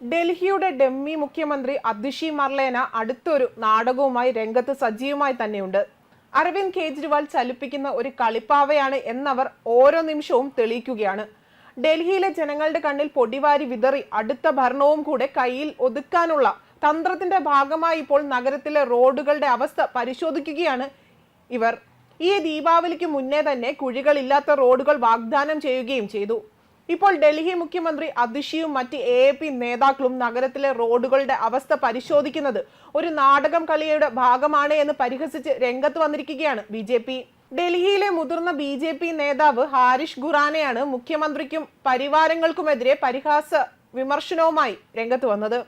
ഡൽഹിയുടെ ഡെമ്മി മുഖ്യമന്ത്രി അതിഷി മർലേന അടുത്തൊരു നാടകവുമായി രംഗത്ത് സജീവമായി തന്നെയുണ്ട്. അരവിന്ദ് കെജ്രിവാൾ ചലിപ്പിക്കുന്ന ഒരു കളിപ്പാവയാണ് എന്നവർ ഓരോ നിമിഷവും തെളിയിക്കുകയാണ്. ഡൽഹിയിലെ ജനങ്ങളുടെ കണ്ണിൽ പൊടിവാരി വിതറി അടുത്ത ഭരണവും കൂടെ കയ്യിൽ ഒതുക്കാനുള്ള തന്ത്രത്തിന്റെ ഭാഗമായി ഇപ്പോൾ നഗരത്തിലെ റോഡുകളുടെ അവസ്ഥ പരിശോധിക്കുകയാണ് ഇവർ. ഈ ദീപാവലിക്ക് മുന്നേ തന്നെ കുഴികളില്ലാത്ത റോഡുകൾ വാഗ്ദാനം ചെയ്യുകയും ചെയ്തു. ഇപ്പോൾ ഡൽഹി മുഖ്യമന്ത്രി അതിഷിയും മറ്റ് എ പി നേതാക്കളും നഗരത്തിലെ റോഡുകളുടെ അവസ്ഥ പരിശോധിക്കുന്നത് ഒരു നാടകം കളിയുടെ ഭാഗമാണ് എന്ന് പരിഹസിച്ച് രംഗത്ത് വന്നിരിക്കുകയാണ് ബി ജെ പി. ഡൽഹിയിലെ മുതിർന്ന ബി ജെ പി നേതാവ് ഹാരിഷ് ഖുറാനയാണ് മുഖ്യമന്ത്രിക്കും പരിവാരങ്ങൾക്കുമെതിരെ പരിഹാസ വിമർശനവുമായി രംഗത്ത് വന്നത്.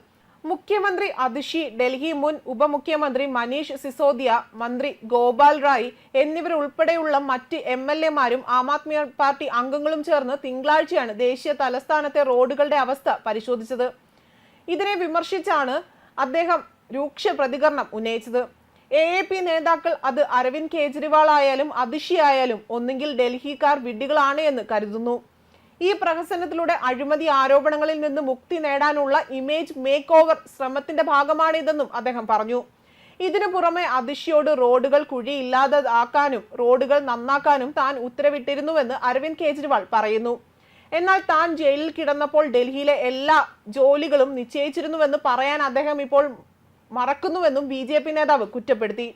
മുഖ്യമന്ത്രി അതിഷി ഡൽഹി മുൻ ഉപമുഖ്യമന്ത്രി മനീഷ് സിസോദിയ മന്ത്രി ഗോപാൽ റായ് എന്നിവരുൾപ്പെടെയുള്ള മറ്റ് എം എൽ എമാരും ആം ആദ്മി പാർട്ടി അംഗങ്ങളും ചേർന്ന് തിങ്കളാഴ്ചയാണ് ദേശീയ തലസ്ഥാനത്തെ റോഡുകളുടെ അവസ്ഥ പരിശോധിച്ചത്. ഇതിനെ വിമർശിച്ചാണ് അദ്ദേഹം രൂക്ഷ പ്രതികരണം ഉന്നയിച്ചത്. എ എ പി നേതാക്കൾ അത് അരവിന്ദ് കെജ്രിവാൾ ആയാലും അതിഷി ആയാലും ഒന്നുകിൽ ഡൽഹിക്കാർ വിഡ്ഢികളാണ് എന്ന് കരുതുന്നു. ഈ പ്രഹസനത്തിലൂടെ അഴിമതി ആരോപണങ്ങളിൽ നിന്ന് മുക്തി നേടാനുള്ള ഇമേജ് മേക്ക് ഓവർ ശ്രമത്തിന്റെ ഭാഗമാണിതെന്നും അദ്ദേഹം പറഞ്ഞു. ഇതിനു പുറമെ അതിഷിയോട് റോഡുകൾ കുഴിയില്ലാതെ ആക്കാനും റോഡുകൾ നന്നാക്കാനും താൻ ഉത്തരവിട്ടിരുന്നുവെന്ന് അരവിന്ദ് കെജ്രിവാൾ പറയുന്നു. എന്നാൽ താൻ ജയിലിൽ കിടന്നപ്പോൾ ഡൽഹിയിലെ എല്ലാ ജോലികളും നിശ്ചയിച്ചിരുന്നുവെന്ന് പറയാൻ അദ്ദേഹം ഇപ്പോൾ മറക്കുന്നുവെന്നും ബി ജെ പി നേതാവ് കുറ്റപ്പെടുത്തി.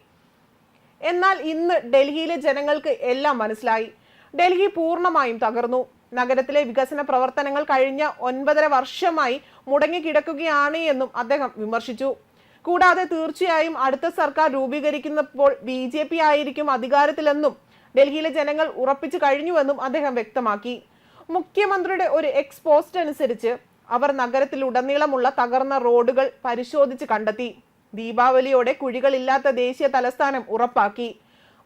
എന്നാൽ ഇന്ന് ഡൽഹിയിലെ ജനങ്ങൾക്ക് എല്ലാം മനസ്സിലായി. ഡൽഹി പൂർണമായും തകർന്നു. നഗരത്തിലെ വികസന പ്രവർത്തനങ്ങൾ കഴിഞ്ഞ ഒൻപതര വർഷമായി മുടങ്ങിക്കിടക്കുകയാണ് എന്നും അദ്ദേഹം വിമർശിച്ചു. കൂടാതെ തീർച്ചയായും അടുത്ത സർക്കാർ രൂപീകരിക്കുന്നപ്പോൾ ബി ജെ പി ആയിരിക്കും അധികാരത്തിലെന്നും ഡൽഹിയിലെ ജനങ്ങൾ ഉറപ്പിച്ചു കഴിഞ്ഞുവെന്നും അദ്ദേഹം വ്യക്തമാക്കി. മുഖ്യമന്ത്രിയുടെ ഒരു എക്സ് പോസ്റ്റ് അനുസരിച്ച് അവർ നഗരത്തിലുടനീളമുള്ള തകർന്ന റോഡുകൾ പരിശോധിച്ച് കണ്ടെത്തി. ദീപാവലിയോടെ കുഴികളില്ലാത്ത ദേശീയ തലസ്ഥാനം ഉറപ്പാക്കി.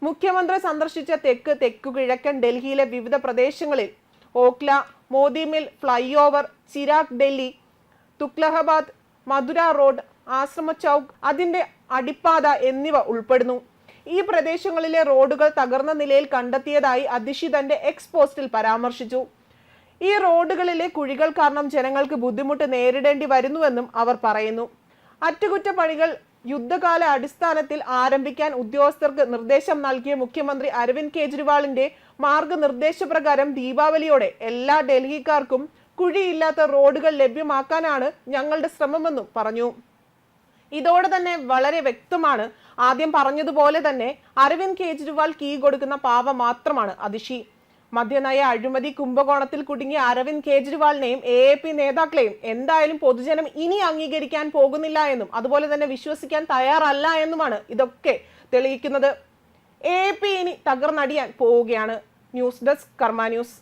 മുഖ്യമന്ത്രി സന്ദർശിച്ച തെക്ക് തെക്കു കിഴക്കൻ ഡൽഹിയിലെ വിവിധ പ്രദേശങ്ങളിൽ ഓക്ല മോദിമിൽ flyover Chirag Delhi Tughlakabad Mathura road Ashram Chowk അതിന്റെ അടിപ്പാത എന്നിവ ഉൾപ്പെടുന്നു. ഈ പ്രദേശങ്ങളിലെ റോഡുകൾ തകർന്ന നിലയിൽ കണ്ടെത്തിയതായി അതിഷി തന്റെ എക്സ് പോസ്റ്റിൽ പരാമർശിച്ചു. ഈ റോഡുകളിലെ കുഴികൾ കാരണം ജനങ്ങൾക്ക് ബുദ്ധിമുട്ട് നേരിടേണ്ടി വരുന്നുവെന്നും അവർ പറയുന്നു. അറ്റകുറ്റപ്പണികൾ യുദ്ധകാല അടിസ്ഥാനത്തിൽ ആരംഭിക്കാൻ ഉദ്യോഗസ്ഥർക്ക് നിർദ്ദേശം നൽകിയ മുഖ്യമന്ത്രി അരവിന്ദ് കെജ്രിവാളിന്റെ മാർഗനിർദ്ദേശപ്രകാരം ദീപാവലിയോടെ എല്ലാ ഡൽഹിക്കാർക്കും കുഴിയില്ലാത്ത റോഡുകൾ ലഭ്യമാക്കാനാണ് ഞങ്ങളുടെ ശ്രമമെന്നും പറഞ്ഞു. ഇതോടെ തന്നെ വളരെ വ്യക്തമാണ്. ആദ്യം പറഞ്ഞതുപോലെ തന്നെ അരവിന്ദ് കെജ്രിവാൾ കീ കൊടുക്കുന്ന പാവ മാത്രമാണ് അതിഷി മദ്യനയ അഴിമതി കുംഭകോണത്തിൽ കുടുങ്ങിയ അരവിന്ദ് കെജ്രിവാളിനെയും എ എ പി നേതാക്കളെയും എന്തായാലും പൊതുജനം ഇനി അംഗീകരിക്കാൻ പോകുന്നില്ല എന്നും അതുപോലെ തന്നെ വിശ്വസിക്കാൻ തയ്യാറല്ല എന്നുമാണ് ഇതൊക്കെ തെളിയിക്കുന്നത്. എ പി ഇനി തകർന്നടിയാൻ പോവുകയാണ്. News desk Karma news.